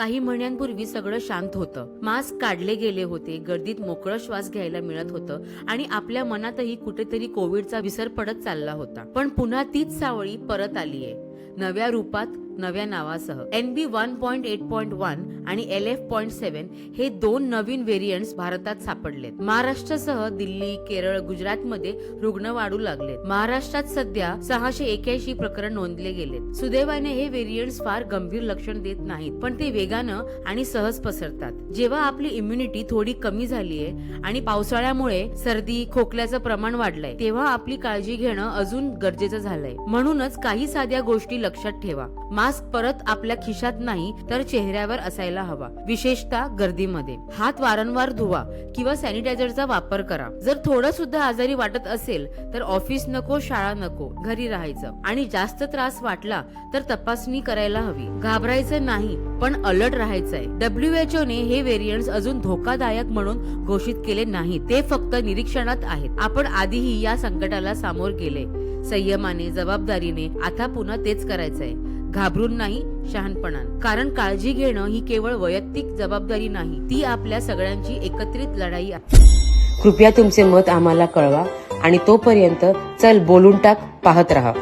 काही महिन्यांपूर्वी सगळं शांत होतं. मास्क काढले गेले होते गर्दीत मोकळं श्वास घ्यायला मिळत होतं आणि आपल्या मनातही कुठेतरी कोविडचा विसर पडत चालला होता. पण पुन्हा तीच सावळी परत आलीये. नव्या रूपात नव्या नावासह. N B one point eight point one आणि एल एफ पॉइंट सेव्हन हे दोन नवीन व्हेरियंट्स भारतात सापडलेत. महाराष्ट्रासह दिल्ली केरळ गुजरातमध्ये रुग्ण वाढू लागलेत. महाराष्ट्रात सध्या सहाशे एक्याऐंशी प्रकरण नोंदले गेलेत. सुदैवाने हे व्हेरियंट्स फार गंभीर लक्षण देत नाहीत पण ते वेगानं आणि सहज पसरतात. जेव्हा आपली इम्युनिटी थोडी कमी झालीये आणि पावसाळ्यामुळे सर्दी खोकल्याचं प्रमाण वाढलंय तेव्हा आपली काळजी घेणं अजून गरजेचं झालंय. म्हणूनच काही साध्या गोष्टी लक्षात ठेवा. मास्क परत आपल्या खिशात नाही तर चेहऱ्यावर असायला हवा. विशेषतः गर्दीमध्ये. हात वारंवार धुवा किंवा सॅनिटायझरचा वापर करा. जर थोडं सुद्धा आजारी वाटत असेल तर ऑफिस नको शाळा नको घरी राहायचं. आणि जास्त त्रास वाटला तर तपासणी करायला हवी. घाबरायचं नाही पण अलर्ट राहायचंय. डब्ल्यू एच ने हे व्हेरियंट अजून धोकादायक म्हणून घोषित केले नाही ते फक्त निरीक्षणात आहेत. आपण आधीही या संकटाला सामोर गेले. संयमाने जबाबदारीने आता पुन्हा तेच करायचंय. घाबरून नाही शहाणपणान. कारण काळजी घेणं ही केवळ वैयक्तिक जबाबदारी नाही ती आपल्या सगळ्यांची एकत्रित लढाई आहे. कृपया तुमचे मत आम्हाला कळवा आणि तोपर्यंत चल बोलून टाक पाहत राहा.